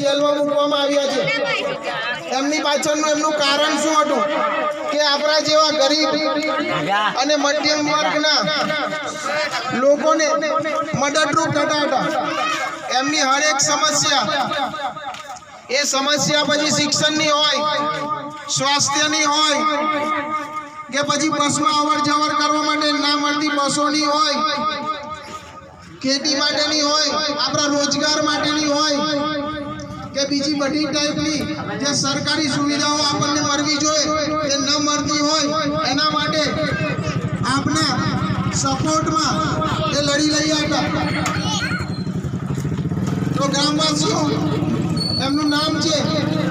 જેલમાં મૂકવામાં આવ્યા છે. એમની પાછળનું એમનું કારણ શું હતું? કે આપણા જેવા ગરીબ અને મધ્યમ વર્ગના લોકોને મદદરૂપ થતા હતા. એમની હરેક સમસ્યા, એ સમસ્યા પછી શિક્ષણની હોય, સ્વાસ્થ્યની હોય, કે પછી બસમાં અવર જવર કરવા માટે ના મળતી બસોની હોય, ખેતી માટેની હોય, આપણા રોજગાર માટેની હોય કે બીજી બધી ટાઈપની જે સરકારી સુવિધાઓ આપણને મળવી જોઈએ, એ ન મળતી હોય, એના માટે આપના સપોર્ટમાં એ લડી લઈ હતા. તો ગ્રામવાસીઓ, એમનું નામ છે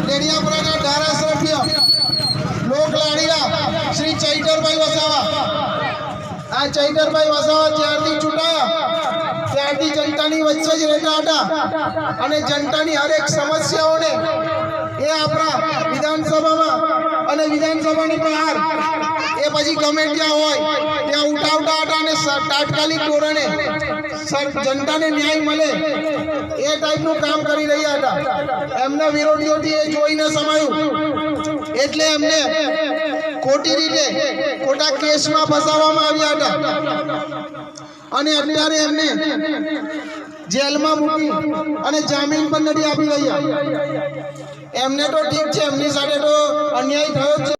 ડેડિયાપુરાના ધારાસભ્ય લોકલાડીલા શ્રી ચૈતરભાઈ વસાવા આ ચૈતરભાઈ વસાવા જ્યારથી ચૂંટાયા ત્યારથી જનતાની વચ્ચે જ રહેતા હતા. અને જનતાની હરેક સમસ્યાઓને એ આપણા વિધાનસભામાં અને વિધાનસભાની બહાર એ પછી ગમે ત્યાં હોય, ત્યાં ઉઠાવતા હતા અને તાત્કાલિક ધોરણે જનતાને ન્યાય મળે એ ટાઈપનું કામ કરી રહ્યા હતા. એમના વિરોધીઓથી એ જોઈને સમાયું. એટલે એમને ખોટી રીતે ખોટા કેસમાં ફસાવવામાં આવ્યા હતા. અને અત્યારે એમને જેલમાં મૂકી અને જામીન પણ નથી આપી રહ્યા. એમને તો ઠીક છે, એમની સાથે તો અન્યાય થયો છે.